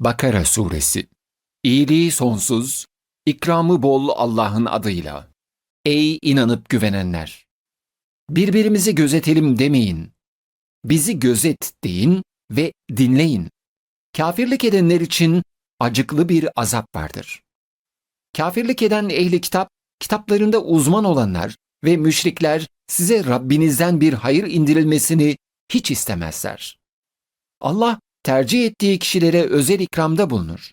Bakara Suresi İyiliği sonsuz, ikramı bol Allah'ın adıyla. Ey inanıp güvenenler! Birbirimizi gözetelim demeyin. Bizi gözet deyin ve dinleyin. Kafirlik edenler için acıklı bir azap vardır. Kafirlik eden ehli kitap, kitaplarında uzman olanlar ve müşrikler size Rabbinizden bir hayır indirilmesini hiç istemezler. Allah tercih ettiği kişilere özel ikramda bulunur.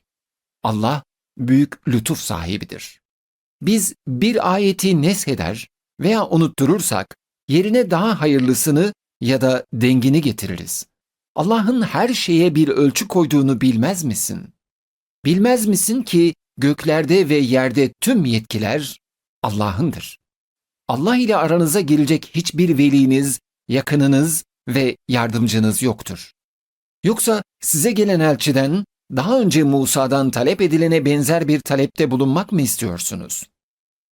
Allah büyük lütuf sahibidir. Biz bir ayeti nesheder veya unutturursak yerine daha hayırlısını ya da dengini getiririz. Allah'ın her şeye bir ölçü koyduğunu bilmez misin? Bilmez misin ki göklerde ve yerde tüm yetkiler Allah'ındır. Allah ile aranıza girecek hiçbir veliniz, yakınınız ve yardımcınız yoktur. Yoksa size gelen elçiden daha önce Musa'dan talep edilene benzer bir talepte bulunmak mı istiyorsunuz?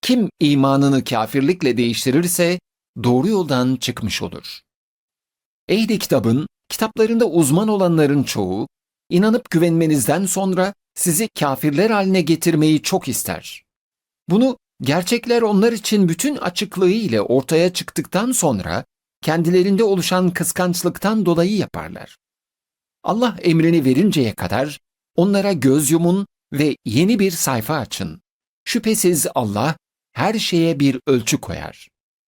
Kim imanını kafirlikle değiştirirse doğru yoldan çıkmış olur. Ehli kitabın, kitaplarında uzman olanların çoğu, inanıp güvenmenizden sonra sizi kafirler haline getirmeyi çok ister. Bunu gerçekler onlar için bütün açıklığı ile ortaya çıktıktan sonra kendilerinde oluşan kıskançlıktan dolayı yaparlar. Allah emrini verinceye kadar onlara göz yumun ve yeni bir sayfa açın. Şüphesiz Allah her şeye bir ölçü koyar.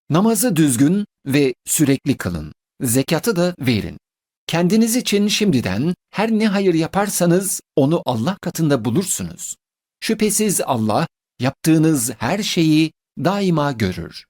Namazı düzgün ve sürekli kılın. Zekatı da verin. Kendiniz için şimdiden her ne hayır yaparsanız onu Allah katında bulursunuz. Şüphesiz Allah yaptığınız her şeyi daima görür.